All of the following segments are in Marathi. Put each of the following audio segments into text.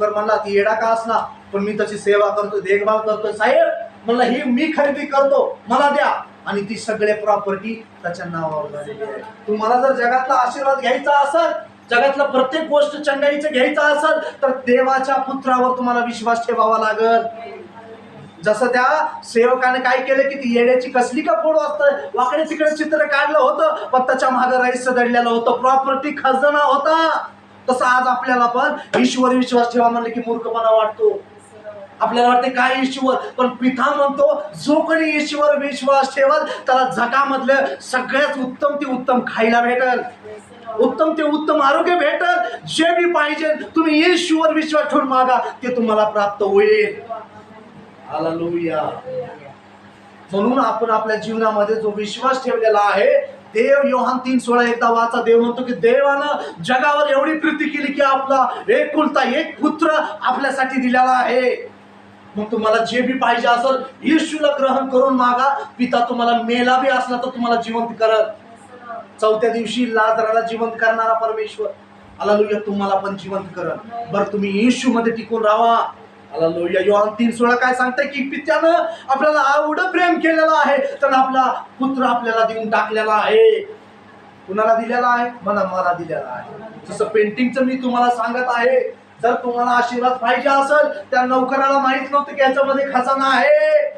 नोकर म्हणला ती येडा का असला? पण मी तशी सेवा करतो देखभाल करतो साहेब म्हणलं ही मी खरेदी करतो. मला द्या. आणि ती सगळे प्रॉपर्टी त्याच्या नावावर झालेली आहे. तुम्हाला जर जगातला आशीर्वाद घ्यायचा असेल जगातलं प्रत्येक गोष्ट चंगाईचं घ्यायचं असेल तर देवाच्या पुत्रावर तुम्हाला विश्वास ठेवावा लागल. जसं त्या सेवकाने काय केलं की ती येड्याची कसली का फोड असत वाकडे तिकडे चित्र काढलं होतं पण त्याच्या मागं राईस दडलेलं होतं. प्रॉपर्टी खजाना होता. तसं आज आपल्याला पण ईश्वर विश्वास ठेवा म्हणलं की मूर्खपणा वाटतो. आपल्याला वाटते काय ईश्वर? पण पिता म्हणतो जो कोणी ईश्वर विश्वास ठेवल त्याला जगामधलं सगळ्यात उत्तम ते उत्तम खायला भेटल. उत्तम ते उत्तम आरोग्य भेटल. जे बी पाहिजे तुम्ही ईश्वर विश्वास ठेवून मागा ते तुम्हाला प्राप्त होईल. हालेलुया म्हणून आपण आपल्या जीवनामध्ये जो विश्वास ठेवलेला आहे देव योहान तीन सोळा एकदा वाचा. देव म्हणतो की देवानं जगावर एवढी प्रीती केली की आपला एकुलता एक पुत्र आपल्यासाठी दिलेला आहे. मग तुम्हाला जे बी पाहिजे असेल येशूला ग्रहण करून मागा. पिता तुम्हाला मेला बी असला तर तुम्हाला जिवंत करत चौथ्या दिवशी लाजराला जिवंत करणारा परमेश्वर. अलालुया तुम्हाला पण जिवंत करत बरं तुम्ही येशू मध्ये टिकून राहा. योहान तीन सोळा काय सांगताय की पित्यानं आपल्याला एवढं प्रेम केलेलं आहे तर आपला पुत्र आपल्याला देऊन टाकलेला आहे. कुणाला दिलेला आहे? मला मला दिलेला आहे. जसं पेंटिंगचं मी तुम्हाला सांगत आहे जर तुम्हाला आशीर्वाद पाहिजे असेल त्या नौकराला माहीत नव्हतं की याच्यामध्ये खजाना आहे.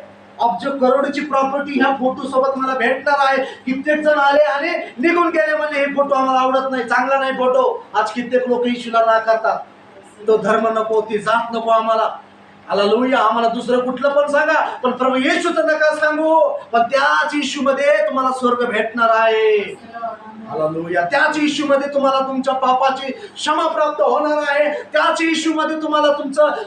अब्ज करोडची प्रॉपर्टी ह्या फोटो सोबत मला भेटणार आहे. कित्येक जण आले आणि निघून गेले म्हणजे हे फोटो आम्हाला आवडत नाही चांगला नाही फोटो आज कित्येक लोक इशूला ना करतात तो धर्म नको ती जात नको आम्हाला. आला लोहिया आम्हाला दुसरं कुठलं पण सांगा पण प्रभू येशूचं नका सांगू. पण त्याच इशू मध्ये तुम्हाला स्वर्ग भेटणार आहे. आला लोहिया त्याच इशू मध्ये तुम्हाला तुमच्या पापाची क्षमा प्राप्त होणार आहे. त्याच इशू मध्ये तुम्हाला तुमचं